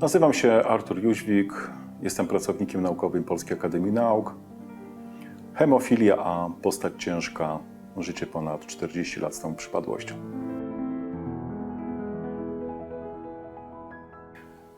Nazywam się Artur Jóźwik, jestem pracownikiem naukowym Polskiej Akademii Nauk. Hemofilia A, postać ciężka, życie ponad 40 lat z tą przypadłością.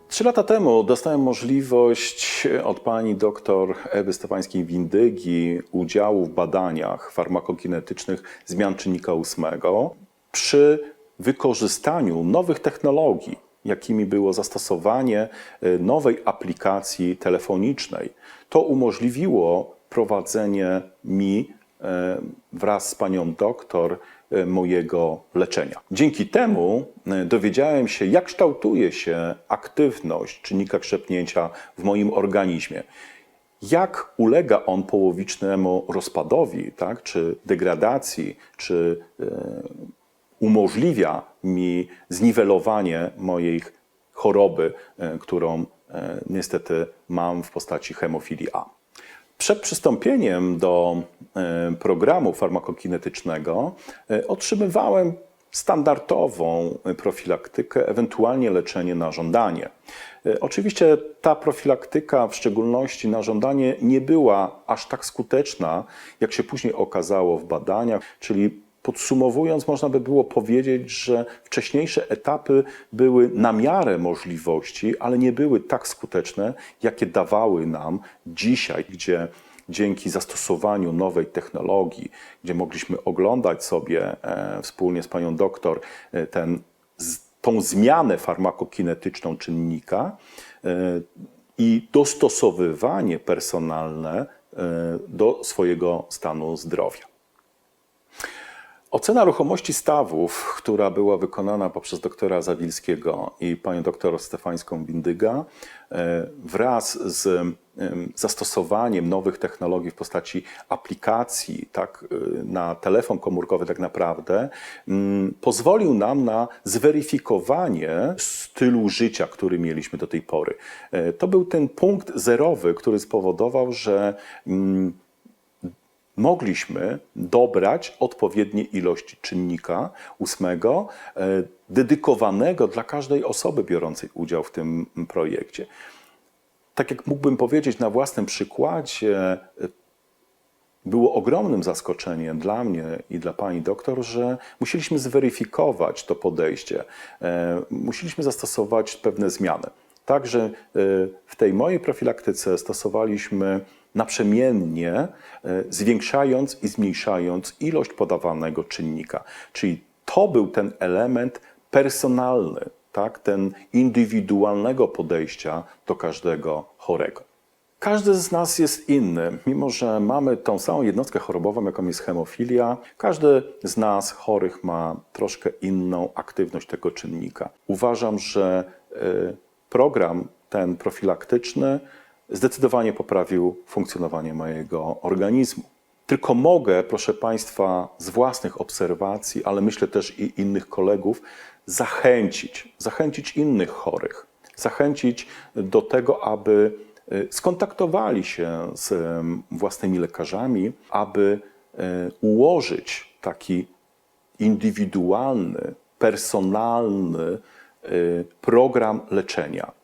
Trzy lata temu dostałem możliwość od pani doktor Ewy Stefańskiej-Windygi udziału w badaniach farmakokinetycznych zmian czynnika ósmego przy wykorzystaniu nowych technologii, jakimi było zastosowanie y, nowej aplikacji telefonicznej. To umożliwiło prowadzenie mi e, wraz z panią doktor e, mojego leczenia. Dzięki temu dowiedziałem się, jak kształtuje się aktywność czynnika krzepnięcia w moim organizmie. Jak ulega on połowicznemu rozpadowi, tak, czy degradacji, czy umożliwia mi zniwelowanie mojej choroby, e, którą e, niestety mam w postaci hemofilii A. Przed przystąpieniem do e, programu farmakokinetycznego otrzymywałem standardową profilaktykę, ewentualnie leczenie na żądanie. Oczywiście ta profilaktyka, w szczególności na żądanie, nie była aż tak skuteczna, jak się później okazało w badaniach, czyli Podsumowując, można by było powiedzieć, że wcześniejsze etapy były na miarę możliwości, ale nie były tak skuteczne, jakie dawały nam dzisiaj, gdzie dzięki zastosowaniu nowej technologii, gdzie mogliśmy oglądać sobie e, wspólnie z panią doktor e, ten, tą zmianę farmakokinetyczną czynnika e, i dostosowywanie personalne do swojego stanu zdrowia. Ocena ruchomości stawów, która była wykonana poprzez doktora Zawilskiego i panią doktor Stefańską Bindyga, e, wraz z em, zastosowaniem nowych technologii w postaci aplikacji tak, e, na telefon komórkowy tak naprawdę, mm, pozwolił nam na zweryfikowanie stylu życia, który mieliśmy do tej pory. E, To był ten punkt zerowy, który spowodował, że mm, mogliśmy dobrać odpowiednie ilości czynnika ósmego, e, dedykowanego dla każdej osoby biorącej udział w tym projekcie. Tak jak mógłbym powiedzieć na własnym przykładzie, e, było ogromnym zaskoczeniem dla mnie i dla pani doktor, że musieliśmy zweryfikować to podejście. E, Musieliśmy zastosować pewne zmiany. Także w tej mojej profilaktyce stosowaliśmy naprzemiennie, e, zwiększając i zmniejszając ilość podawanego czynnika. Czyli to był ten element personalny, tak? ten indywidualnego podejścia do każdego chorego. Każdy z nas jest inny. Mimo, że mamy tą samą jednostkę chorobową, jaką jest hemofilia, każdy z nas chorych ma troszkę inną aktywność tego czynnika. Uważam, że y, program ten profilaktyczny zdecydowanie poprawił funkcjonowanie mojego organizmu. Tylko mogę, proszę Państwa, z własnych obserwacji, ale myślę też i innych kolegów, zachęcić, zachęcić innych chorych, zachęcić do tego, aby y, skontaktowali się z własnymi lekarzami, aby e, ułożyć taki indywidualny, personalny y, program leczenia.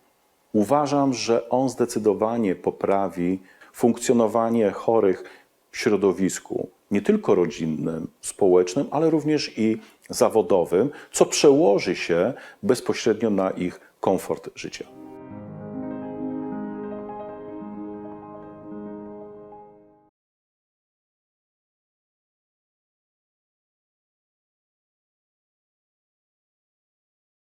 Uważam, że on zdecydowanie poprawi funkcjonowanie chorych w środowisku nie tylko rodzinnym, społecznym, ale również i zawodowym, co przełoży się bezpośrednio na ich komfort życia.